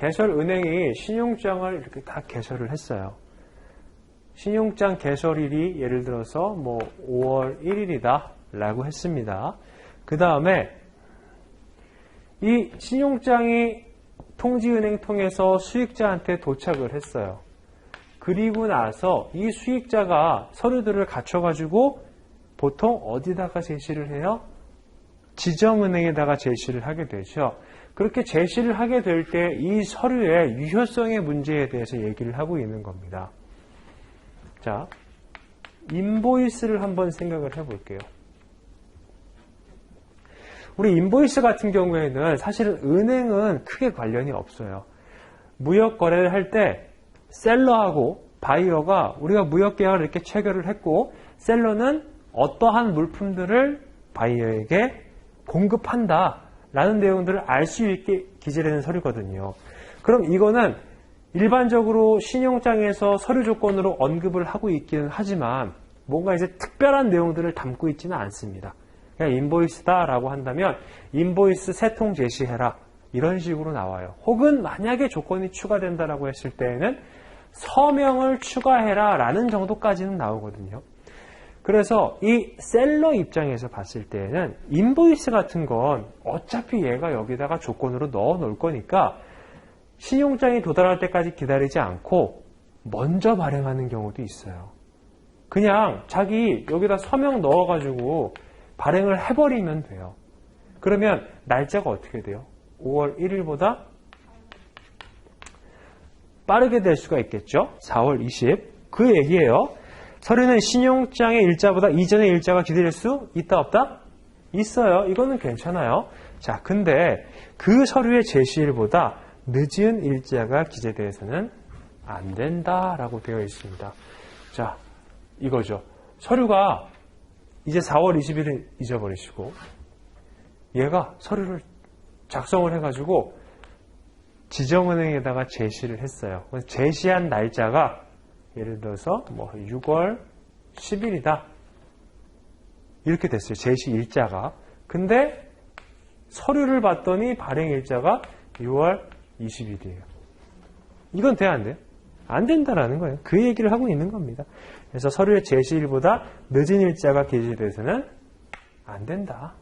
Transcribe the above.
개설은행이 신용장을 이렇게 다 개설을 했어요. 신용장 개설일이 예를 들어서 뭐 5월 1일이다 라고 했습니다. 그 다음에 이 신용장이 통지은행 통해서 수익자한테 도착을 했어요. 그리고 나서 이 수익자가 서류들을 갖춰가지고 보통 어디다가 제시를 해요? 지정은행에다가 제시를 하게 되죠. 그렇게 제시를 하게 될 때 이 서류의 유효성의 문제에 대해서 얘기를 하고 있는 겁니다. 자, 인보이스를 한번 생각을 해볼게요. 우리 인보이스 같은 경우에는 사실은 은행은 크게 관련이 없어요. 무역 거래를 할 때 셀러하고 바이어가 우리가 무역 계약을 이렇게 체결을 했고 셀러는 어떠한 물품들을 바이어에게 공급한다 라는 내용들을 알 수 있게 기재되는 서류거든요. 그럼 이거는 일반적으로 신용장에서 서류 조건으로 언급을 하고 있기는 하지만 뭔가 이제 특별한 내용들을 담고 있지는 않습니다. 그냥 인보이스다라고 한다면 인보이스 세 통 제시해라 이런 식으로 나와요. 혹은 만약에 조건이 추가된다라고 했을 때에는 서명을 추가해라 라는 정도까지는 나오거든요. 그래서 이 셀러 입장에서 봤을 때에는 인보이스 같은 건 어차피 얘가 여기다가 조건으로 넣어 놓을 거니까 신용장이 도달할 때까지 기다리지 않고 먼저 발행하는 경우도 있어요. 그냥 자기 여기다 서명 넣어가지고 발행을 해버리면 돼요. 그러면 날짜가 어떻게 돼요? 5월 1일보다 빠르게 될 수가 있겠죠? 4월 20. 그 얘기예요. 서류는 신용장의 일자보다 이전의 일자가 기다릴 수 있다 없다? 있어요. 이거는 괜찮아요. 자, 근데 그 서류의 제시일보다 늦은 일자가 기재되어서는 안 된다라고 되어 있습니다. 자, 이거죠. 서류가 이제 4월 20일을 잊어버리시고 얘가 서류를 작성을 해가지고 지정은행에다가 제시를 했어요. 제시한 날짜가 예를 들어서 뭐 6월 10일이다. 이렇게 됐어요. 제시 일자가. 근데 서류를 봤더니 발행 일자가 6월 20일이에요. 이건 돼, 안 돼? 안 된다라는 거예요. 그 얘기를 하고 있는 겁니다. 그래서 서류의 제시일보다 늦은 일자가 게시돼서는 안 된다.